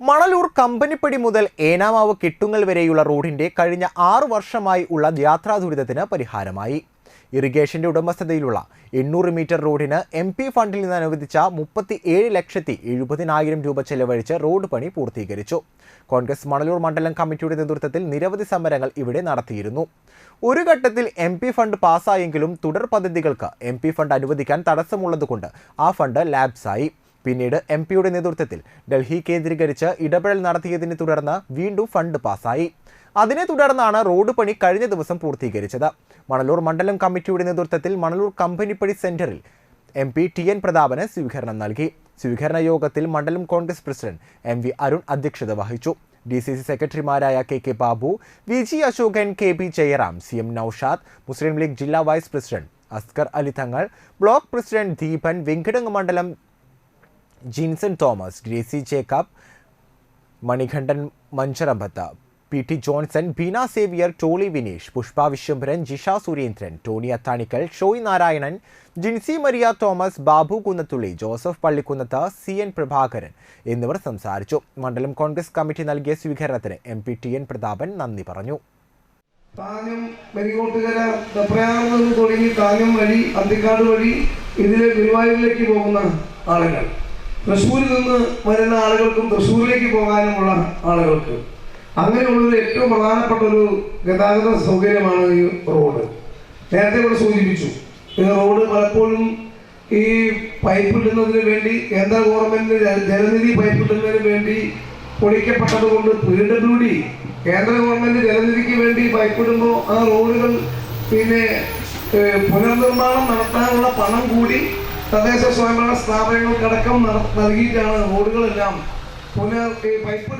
മണലൂർ കമ്പനിപ്പടി മുതൽ ഏനാമാവ് കെട്ടുങ്ങൽ വരെയുള്ള റോഡിന്റെ കഴിഞ്ഞ ആറു വർഷമായി ഉള്ള യാത്രാ ദുരിതത്തിന് പരിഹാരമായി. ഇറിഗേഷന്റെ ഉടമസ്ഥതയിലുള്ള എണ്ണൂറ് മീറ്റർ റോഡിന് എം പി ഫണ്ടിൽ നിന്ന് അനുവദിച്ച മുപ്പത്തി ഏഴ് ലക്ഷത്തി എഴുപതിനായിരം രൂപ ചെലവഴിച്ച് റോഡ് പണി പൂർത്തീകരിച്ചു. കോൺഗ്രസ് മണലൂർ മണ്ഡലം കമ്മിറ്റിയുടെ നേതൃത്വത്തിൽ നിരവധി സമരങ്ങൾ ഇവിടെ നടത്തിയിരുന്നു. ഒരു ഘട്ടത്തിൽ എം പി ഫണ്ട് പാസ്സായെങ്കിലും തുടർ പദ്ധതികൾക്ക് എം പി ഫണ്ട് അനുവദിക്കാൻ തടസ്സമുള്ളതുകൊണ്ട് ആ ഫണ്ട് ലാബ്സായി പിന്നീട് എം പിയുടെ നേതൃത്വത്തിൽ ഡൽഹി കേന്ദ്രീകരിച്ച് ഇടപെടൽ നടത്തിയതിനെ തുടർന്ന് വീണ്ടും ഫണ്ട് പാസായി അതിനെ തുടർന്നാണ് റോഡ് പണി കഴിഞ്ഞ ദിവസം പൂർത്തീകരിച്ചത്. മണലൂർ മണ്ഡലം കമ്മിറ്റിയുടെ നേതൃത്വത്തിൽ മണലൂർ കമ്പനിപ്പടി സെന്ററിൽ എം പി ടി എൻ പ്രതാപന് സ്വീകരണം നൽകി. സ്വീകരണ യോഗത്തിൽ മണ്ഡലം Congress president M V Arun അധ്യക്ഷത വഹിച്ചു. ഡി സി സി സെക്രട്ടറിമാരായ K K Babu V G Ashokan K P Jayaram C M Noushad Muslim League ജില്ലാ vice president Askar Ali Thangal block president Deepan Venkitangu മണ്ഡലം Jinson Thomas Gracy Jacob Manikandan Mancharambath P T Johnson Beena Xavier Tolly Vineesh Pushpa Viswambharan Jisha Surendran Tony Athanikkal Shoy Narayanan Jincy Maria Thomas Babu Kunnathully Joseph Pallikkunnath C N Prabhakaran എന്നിവർ സംസാരിച്ചു. മണ്ഡലം Congress committee നൽകിയ സ്വീകരണത്തിന് M P T N Prathapan നന്ദി പറഞ്ഞു. തുടങ്ങി വഴി അന്തിക്കാട് വഴി ഇതിലെ ഗുരുവായൂരിലേക്ക് പോകുന്ന ആളുകൾ. തൃശ്ശൂരിൽ നിന്ന് വരുന്ന ആളുകൾക്കും തൃശ്ശൂരിലേക്ക് പോകാനുമുള്ള ആളുകൾക്ക് അങ്ങനെയുള്ളൊരു ഏറ്റവും പ്രധാനപ്പെട്ട ഒരു ഗതാഗത സൗകര്യമാണ് ഈ റോഡ്. നേരത്തെ ഇവിടെ സൂചിപ്പിച്ചു. ഈ റോഡ് പലപ്പോഴും ഈ പൈപ്പ് ഇടുന്നതിന് വേണ്ടി കേന്ദ്ര ഗവൺമെന്റിന്റെ ജലനിധി പൈപ്പ് ഇടുന്നതിന് വേണ്ടി പൊളിക്കപ്പെട്ടത് കൊണ്ട് പി കേന്ദ്ര ഗവൺമെന്റ് ജലനിധിക്ക് വേണ്ടി പൈപ്പ് ഇടുമ്പോൾ ആ റോഡുകൾ പിന്നെ പുനർനിർമ്മാണം നടത്താനുള്ള പണം കൂടി തദ്ദേശ സ്വയംഭരണ സ്ഥാപനങ്ങൾക്കടക്കം നൽകിയിട്ടാണ് റോഡുകളെല്ലാം പുനർ പൈപ്പ്